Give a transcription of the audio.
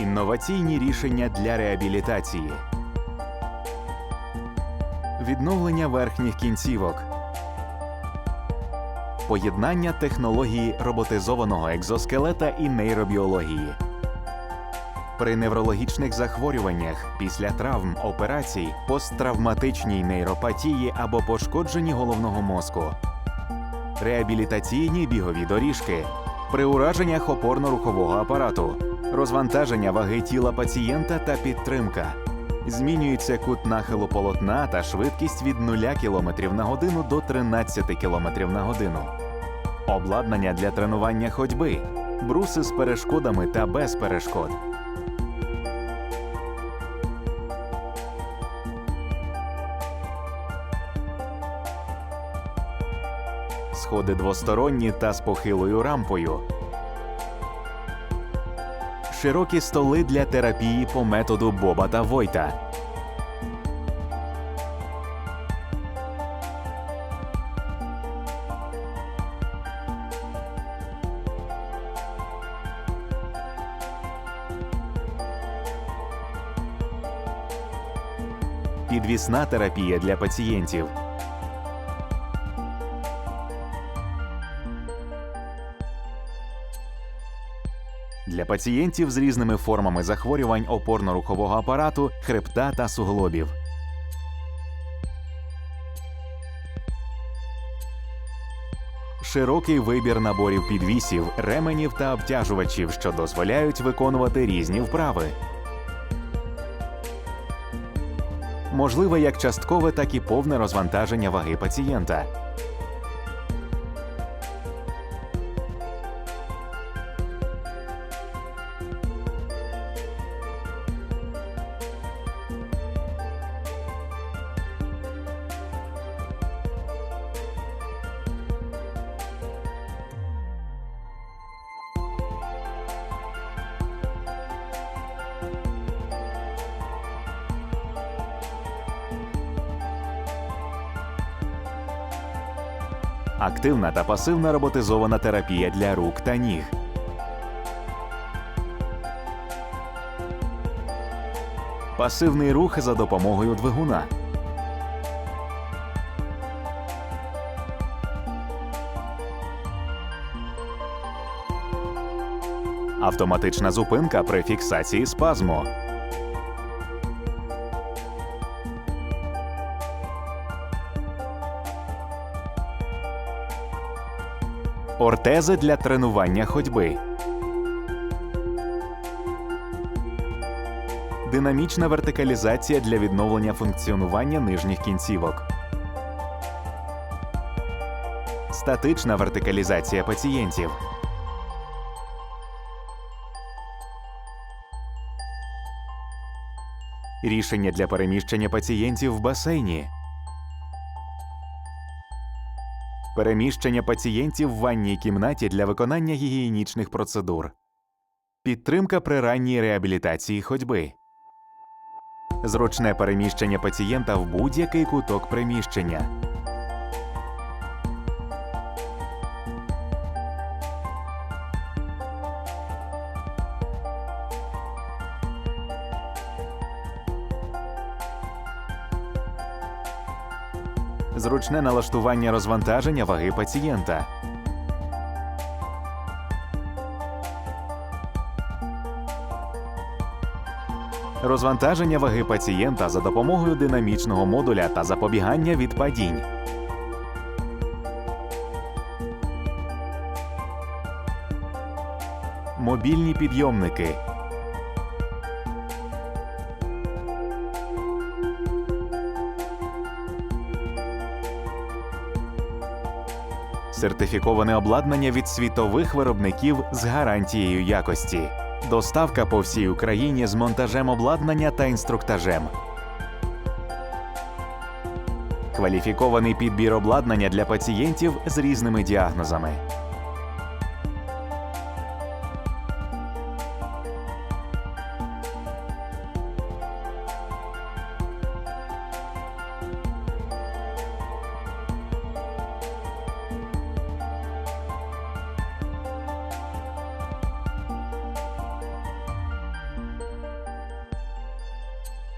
Інноваційні рішення для реабілітації. Відновлення верхніх кінцівок. Поєднання технології роботизованого екзоскелета і нейробіології. При неврологічних захворюваннях після травм, операцій, посттравматичній нейропатії або пошкодженні головного мозку. Реабілітаційні бігові доріжки. При ураженнях опорно-рухового апарату. Розвантаження ваги тіла пацієнта та підтримка. Змінюється кут нахилу полотна та швидкість від 0 км на годину до 13 км на годину. Обладнання для тренування ходьби. Бруси з перешкодами та без перешкод. Сходи двосторонні та з похилою рампою. Широкі столи для терапії по методу Боба та Войта. Підвісна терапія для пацієнтів. Для пацієнтів з різними формами захворювань опорно-рухового апарату, хребта та суглобів. Широкий вибір наборів підвісів, ременів та обтяжувачів, що дозволяють виконувати різні вправи. Можливе як часткове, так і повне розвантаження ваги пацієнта. Активна та пасивна роботизована терапія для рук та ніг. Пасивний рух за допомогою двигуна. Автоматична зупинка при фіксації спазму. Ортези для тренування ходьби. Динамічна вертикалізація для відновлення функціонування нижніх кінцівок. Статична вертикалізація пацієнтів. Рішення для переміщення пацієнтів в басейні. Переміщення пацієнтів в ванній кімнаті для виконання гігієнічних процедур. Підтримка при ранній реабілітації ходьби. Зручне переміщення пацієнта в будь-який куток приміщення. Зручне налаштування розвантаження ваги пацієнта. Розвантаження ваги пацієнта за допомогою динамічного модуля та запобігання від падінь. Мобільні підйомники. Сертифіковане обладнання від світових виробників з гарантією якості. Доставка по всій Україні з монтажем обладнання та інструктажем. Кваліфікований підбір обладнання для пацієнтів з різними діагнозами.